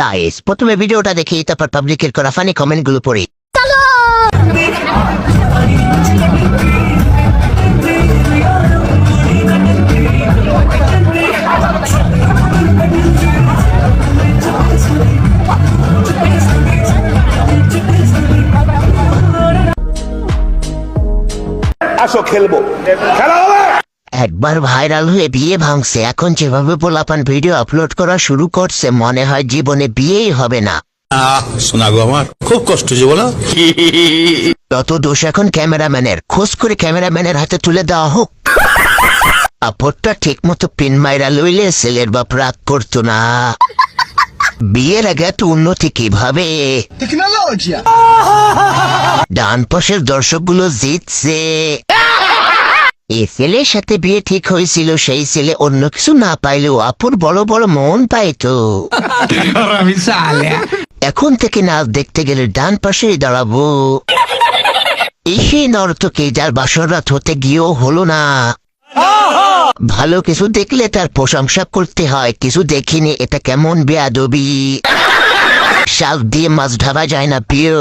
Guys প্রথমে ভিডিওটা দেখি তারপর পাবলিকের করা ফানি কমেন্টগুলো পড়ি। আসো খেলব। খেলা হবে? একবার ভাইরাল হয়ে বিয়ে ভাঙছে। এখন যেভাবে পোলাপান ভিডিও আপলোড করা শুরু করছে মনে হয় জীবনে বিয়েই হবে না। আহ আমার খুব কষ্ট যে বলো। তত দোষ এখন ক্যামেরাম্যানের খোঁজ করে ক্যামেরাম্যানের হাতে তুলে দেওয়া হোক। আপরটা ঠিক মতো পিন মাইরা লইলে ছেলের বাপ রাগ করতো না। বিয়ের আগে এত উন্নতি কীভাবে? ডান পাশের দর্শকগুলো জিতছে। এ ছেলের সাথে বিয়ে ঠিক হয়েছিল সেই ছেলে অন্য কিছু না পাইলেও আপুর বড় বড় মন পাইতো। এখন থেকে না দেখতে গেলে ডান পাশেই দাঁড়াবো। এসে নর্তকে যার বাসর রাত হতে গিয়েও হলো না। ভালো কিছু দেখলে তার প্রশংসা করতে হয় কিছু দেখিনি এটা কেমন বেয়াদবি। শাক দিয়ে মাছ ঢাবা যায় না প্রিয়।